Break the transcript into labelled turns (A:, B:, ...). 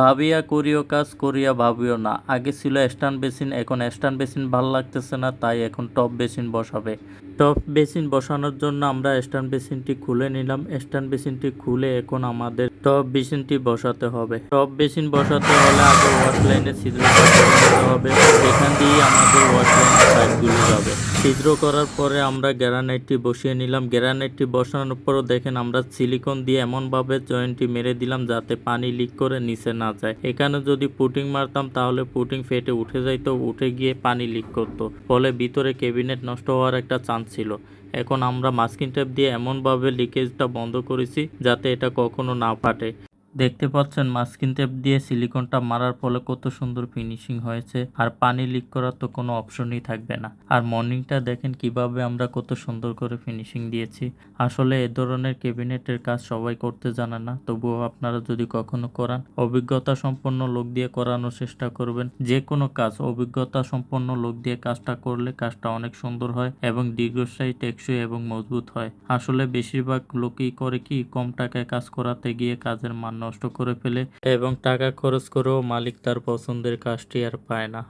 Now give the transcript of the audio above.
A: ভাবিয়া করিও, কাজ করিয়া ভাবিও না। আগে ছিল স্ট্যান্ড বেসিন, এখন স্ট্যান্ড বেসিন ভালো লাগতেছে না, তাই এখন টপ বেসিন বসাবে। টপ বেসিন বসানোর জন্য আমরা স্ট্যান্ড বেসিনটি খুলে নিলাম। স্ট্যান্ড বেসিনটি খুলে এখন আমাদের টপ বেসিনটি বসাতে হবে। টপ বেসিন বসাতে হলে আগে ওয়াশ লাইনে নিতে হবে। এখান দিয়ে আমাদের ওয়াশ লাইনের পাইপগুলো যাবে। ছিদ্র করার পরে আমরা গ্যারানাইটটি বসিয়ে নিলাম। গ্যারানাইটটি বসানোর পরও দেখেন আমরা সিলিকন দিয়ে এমনভাবে জয়েন্টটি মেরে দিলাম যাতে পানি লিক করে নিচে না যায়। এখানে যদি পুটিং মারতাম তাহলে পুটিং ফেটে উঠে যাইতো, উঠে গিয়ে পানি লিক করতো। ফলে ভিতরে ক্যাবিনেট নষ্ট হওয়ার একটা চান্স ছিল। এখন আমরা মাস্কিং টেপ দিয়ে এমনভাবে লিকেজটা বন্ধ করেছি যাতে এটা কখনো না ফাটে। দেখতে পাচ্ছেন মাস্কিন টেপ দিয়ে সিলিকনটা মারার ফলে কত সুন্দর ফিনিশিং হয়েছে। আর পানি লিক করার তো কোনো অপশনই থাকবে না। আর মর্নিংটা দেখেন কীভাবে আমরা কত সুন্দর করে ফিনিশিং দিয়েছি। আসলে এ ধরনের ক্যাবিনেটের কাজ সবাই করতে জানে না। তবুও আপনারা যদি কখনো করান, অভিজ্ঞতা সম্পন্ন লোক দিয়ে করানোর চেষ্টা করবেন। যে কোনো কাজ, অভিজ্ঞতা সম্পন্ন লোক দিয়ে কাজটা করলে কাজটা অনেক সুন্দর হয় এবং দীর্ঘস্থায়ী, টেকসই এবং মজবুত হয়। আসলে বেশিরভাগ লোকই করে কি, কম টাকায় কাজ করাতে গিয়ে কাজের মান নষ্ট করে ফেলে এবং টাকা খরচ করেও মালিক তার পছন্দের কাজটি আর পায় না।